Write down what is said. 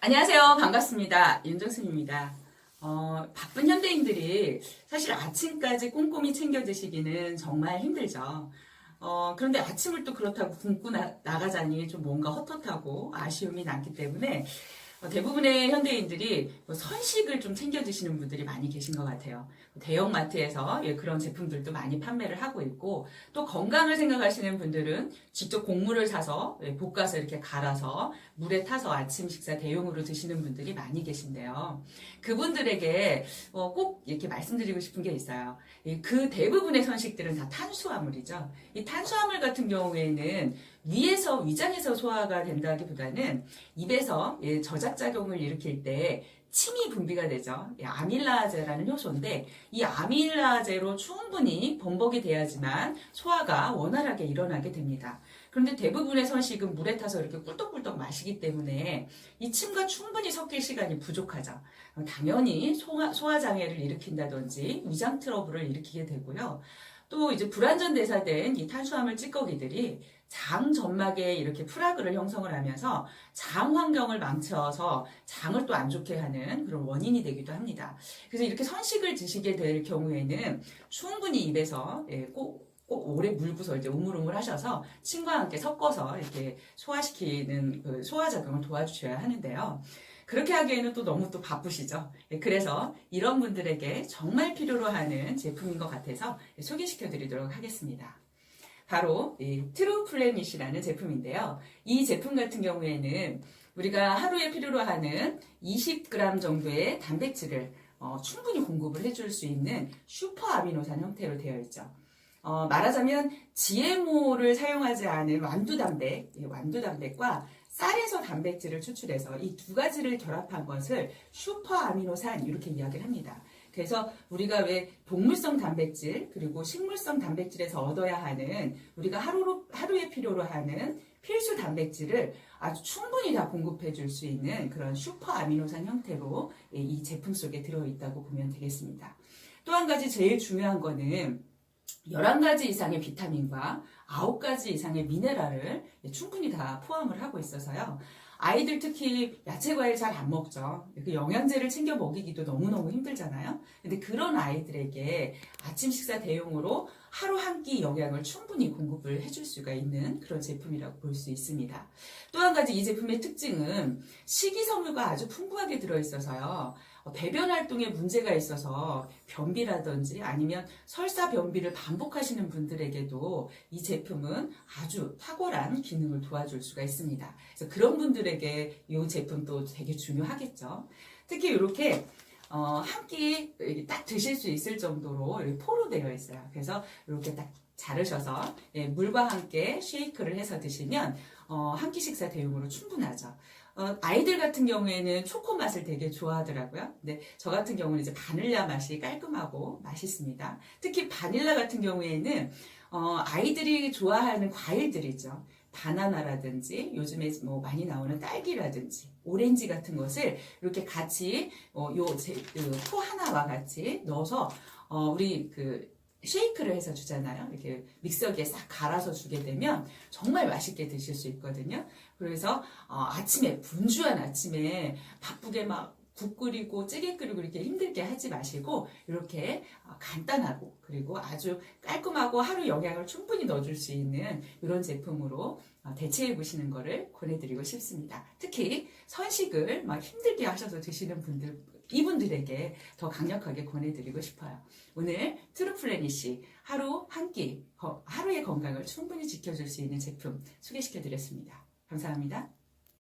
안녕하세요. 반갑습니다. 윤정순입니다. 어, 바쁜 현대인들이 사실 아침까지 꼼꼼히 챙겨 드시기는 정말 힘들죠. 어, 그런데 아침을 또 그렇다고 굶고 나, 나가자니 좀 뭔가 헛헛하고 아쉬움이 남기 때문에 어, 대부분의 현대인들이 뭐 선식을 좀 챙겨 드시는 분들이 많이 계신 것 같아요. 대형 마트에서 예, 그런 제품들도 많이 판매를 하고 있고 또 건강을 생각하시는 분들은 직접 곡물을 사서 예, 볶아서 이렇게 갈아서 물에 타서 아침 식사 대용으로 드시는 분들이 많이 계신데요. 그분들에게 어, 꼭 이렇게 말씀드리고 싶은 게 있어요. 이그 대부분의 선식들은 다 탄수화물이죠. 이 탄수화물 같은 경우에는 위에서 위장에서 소화가 된다기보다는 입에서 예, 저작작용을 일으킬 때 침이 분비가 되죠. 예, 아밀라제라는 효소인데 이 아밀라제로 충분히 범벅이 돼야지만 소화가 원활하게 일어나게 됩니다. 그런데 대부분의 선식은 물에 타서 이렇게 꿀떡꿀떡 마시기 때문에 이 침과 충분히 섞일 시간이 부족하죠. 어, 당연히 소화, 소화장애를 일으킨다든지 위장 트러블을 일으키게 되고요. 또 이제 불안전 대사된 이 탄수화물 찌꺼기들이 장 점막에 이렇게 프라그를 형성을 하면서 장 환경을 망쳐서 장을 또 안 좋게 하는 그런 원인이 되기도 합니다. 그래서 이렇게 선식을 드시게 될 경우에는 충분히 입에서 예, 꼭, 꼭 오래 물고서 이제 우물우물 하셔서 침과 함께 섞어서 이렇게 소화시키는 그 소화작용을 도와주셔야 하는데요. 그렇게 하기에는 또 너무 또 바쁘시죠. 예, 그래서 이런 분들에게 정말 필요로 하는 제품인 것 같아서 소개시켜 드리도록 하겠습니다. 바로 이 트루 플래닛이라는 제품인데요. 이 제품 같은 경우에는 우리가 하루에 필요로 하는 20g 정도의 단백질을 어, 충분히 공급을 해줄 수 있는 슈퍼 아미노산 형태로 되어 있죠. 어, 말하자면 GMO를 사용하지 않은 완두단백, 이 완두단백과 쌀에서 단백질을 추출해서 이 두 가지를 결합한 것을 슈퍼 아미노산 이렇게 이야기를 합니다. 그래서 우리가 왜 동물성 단백질 그리고 식물성 단백질에서 얻어야 하는 우리가 하루로 하루에 필요로 하는 필수 단백질을 아주 충분히 다 공급해 줄 수 있는 그런 슈퍼 아미노산 형태로 이 제품 속에 들어 있다고 보면 되겠습니다. 또 한 가지 제일 중요한 거는 11가지 이상의 비타민과 9가지 이상의 미네랄을 충분히 다 포함을 하고 있어서요. 아이들 특히 야채 과일 잘 안 먹죠. 그 영양제를 챙겨 먹이기도 너무너무 힘들잖아요. 근데 그런 아이들에게 아침 식사 대용으로 하루 한 끼 영양을 충분히 공급을 해줄 수가 있는 그런 제품이라고 볼 수 있습니다. 또 한 가지 이 제품의 특징은 식이섬유가 아주 풍부하게 들어있어서요. 어, 배변 활동에 문제가 있어서 변비라든지 아니면 설사 변비를 반복하시는 분들에게도 이 제품은 아주 탁월한 기능을 도와줄 수가 있습니다. 그래서 그런 분들에게 이 제품도 되게 중요하겠죠. 특히 이렇게 어, 한끼 딱 드실 수 있을 정도로 이렇게 포로 되어 있어요. 그래서 이렇게 딱 자르셔서 예, 물과 함께 쉐이크를 해서 드시면 어, 한 끼 식사 대용으로 충분하죠. 어, 아이들 같은 경우에는 초코 맛을 되게 좋아하더라고요. 근데 저 같은 경우는 이제 바닐라 맛이 깔끔하고 맛있습니다. 특히 바닐라 같은 경우에는 어, 아이들이 좋아하는 과일들이죠. 바나나라든지 요즘에 뭐 많이 나오는 딸기라든지 오렌지 같은 것을 이렇게 같이 어, 요포 하나와 같이 넣어서 어, 우리 그 쉐이크를 해서 주잖아요. 이렇게 믹서기에 싹 갈아서 주게 되면 정말 맛있게 드실 수 있거든요. 그래서 어, 아침에 분주한 아침에 바쁘게 막 국 끓이고 찌개 끓이고 이렇게 힘들게 하지 마시고 이렇게 어, 간단하고 그리고 아주 깔끔하고 하루 영양을 충분히 넣어줄 수 있는 이런 제품으로 어, 대체해 보시는 것을 권해드리고 싶습니다. 특히 선식을 막 힘들게 하셔서 드시는 분들 이분들에게 더 강력하게 권해드리고 싶어요. 오늘 트루플래닛이 하루 한 끼, 하루의 건강을 충분히 지켜줄 수 있는 제품 소개시켜드렸습니다. 감사합니다.